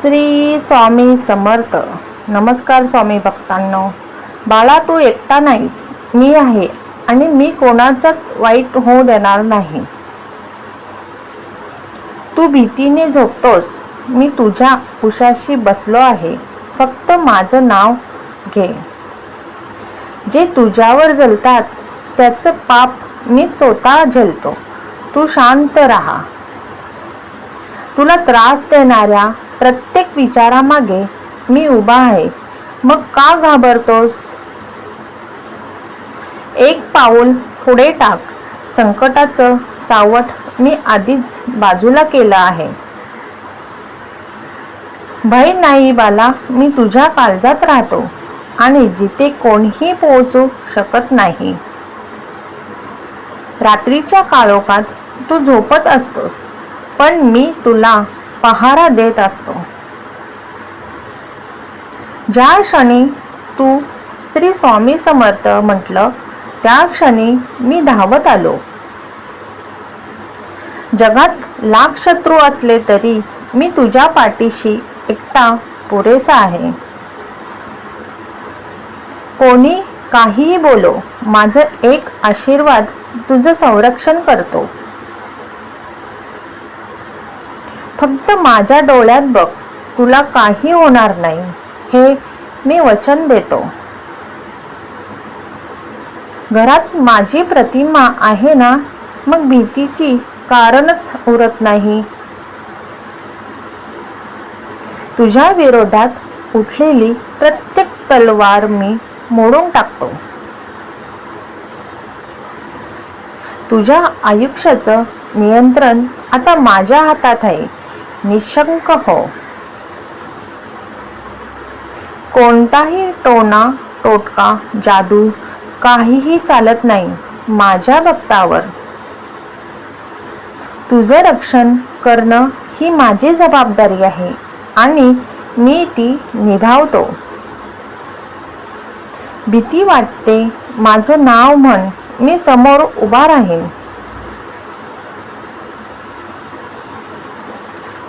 श्री स्वामी समर्थ. नमस्कार स्वामी भक्तांनो. बाळा तू एकटा नाहीस. मी आहे आणि मी कोणाचाच वाईट होऊ देणार नाही. तू भीतीने झोपतोस. मी तुझ्या उशाशी बसलो आहे. फक्त माझं नाव घे. जे तुझ्यावर जलतात त्याचं पाप मी स्वतः झेलतो. तू शांत राहा. तुला त्रास देणाऱ्या प्रत्येक विचारामागे मी उभा आहे. मग का घाबरतोस? एक पाऊल पुढे टाक. संकटाचं सावट मी आधीच बाजूला केलं आहे. भय नाही बाला मी तुझ्या काळजात राहतो आणि जिथे कोणीही पोहोचू शकत नाही. रात्रीच्या काळोखात तू झोपत असतोस पण मी तुला पहारा देत असतो. ज्या क्षणी तू श्री स्वामी समर्थ म्हटलं त्या क्षणी मी धावत आलो. जगात लाख शत्रू असले तरी मी तुझ्या पाठीशी एकटा पुरेसा आहे. कोणी काहीही बोलो माझं एक आशीर्वाद तुझं संरक्षण करतो. फक्त माझ्या डोळ्यात बघ तुला काही होणार नाही. हे मी वचन देतो. घरात माझी प्रतिमा आहे ना मग भीतीची कारणच उरत नाही. तुझ्या विरोधात उठलेली प्रत्येक तलवार मी मोडून टाकतो. तुझ्या आयुष्याचं नियंत्रण आता माझ्या हातात आहे. निशंक हो. कोणताही टोना टोटका जादू काहीही चालत नाही माझ्या भक्तावर. तुझं रक्षण करणं ही माझी जबाबदारी आहे आणि मी ती निभावतो. भीती वाटते माझं नाव म्हण मी समोर उभा राहीन.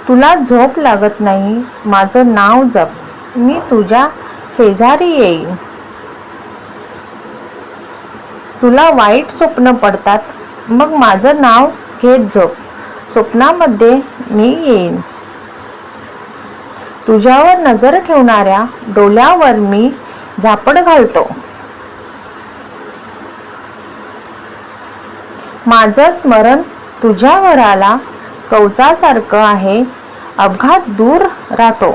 तुला झोप लागत नाही माझं नाव जप. मी तुझ्या शेजारी येईन. तुला वाईट स्वप्न पडतात मग माझं नाव घेत झोप स्वप्नामध्ये मी येईन. तुझ्यावर नजर ठेवणाऱ्या डोल्यावर मी झापड घालतो. माझं स्मरण तुझ्या घराला कवचासारखं आहे अपघात दूर राहतो.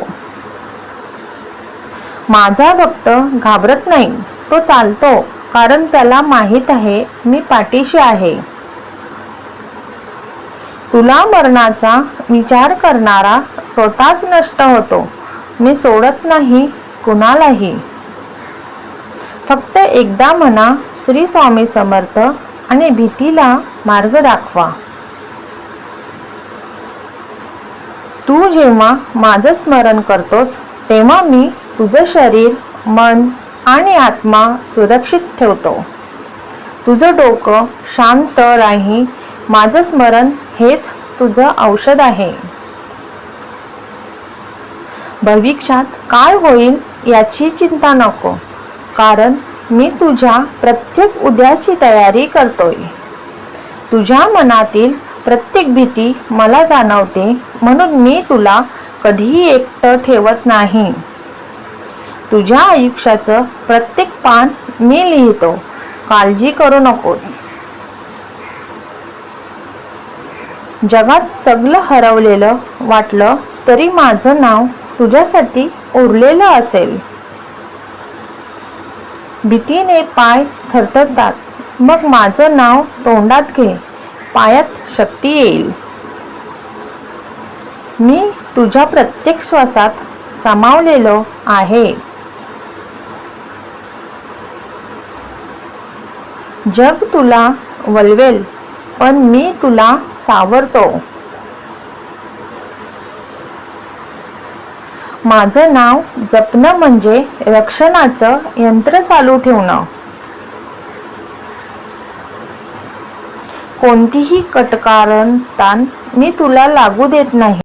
माझा भक्त घाबरत नाही तो चालतो कारण त्याला माहीत आहे मी पाठीशी आहे. तुला मरणाचा विचार करणारा स्वतःच नष्ट होतो मी सोडत नाही कुणालाही. फक्त एकदा म्हणा श्री स्वामी समर्थ आणि भीतीला मार्ग दाखवा. तू जेव्हा माझं स्मरण करतोस तेव्हा मी तुझं शरीर मन आणि आत्मा सुरक्षित ठेवतो. तुझं डोकं शांत राही माझं स्मरण हेच तुझं औषध आहे. भविष्यात काय होईल याची चिंता नको कारण मी तुझ्या प्रत्येक उद्याची तयारी करतोय. तुझ्या मनातील प्रत्येक भीती मला जाणवते म्हणून मी तुला कधीही एकटं ठेवत नाही. तुझ्या आयुष्याचं प्रत्येक पान मी लिहितो. काळजी करू नकोस. जगात सगळं हरवलेलं वाटलं तरी माझं नाव तुझ्यासाठी उरलेलं असेल. भीतीने पाय थरथरतात. मग माझं नाव तोंडात घे. पायात शक्ती येईल. मी तुझ्या प्रत्येक श्वासात सामावलेलो आहे. जग तुला वलवेल पण मी तुला सावरतो. माझं नाव जपणं म्हणजे रक्षणाचं यंत्र चालू ठेवणं. कोणतीही कटकारण स्थान मी तुला लागू देत नाही.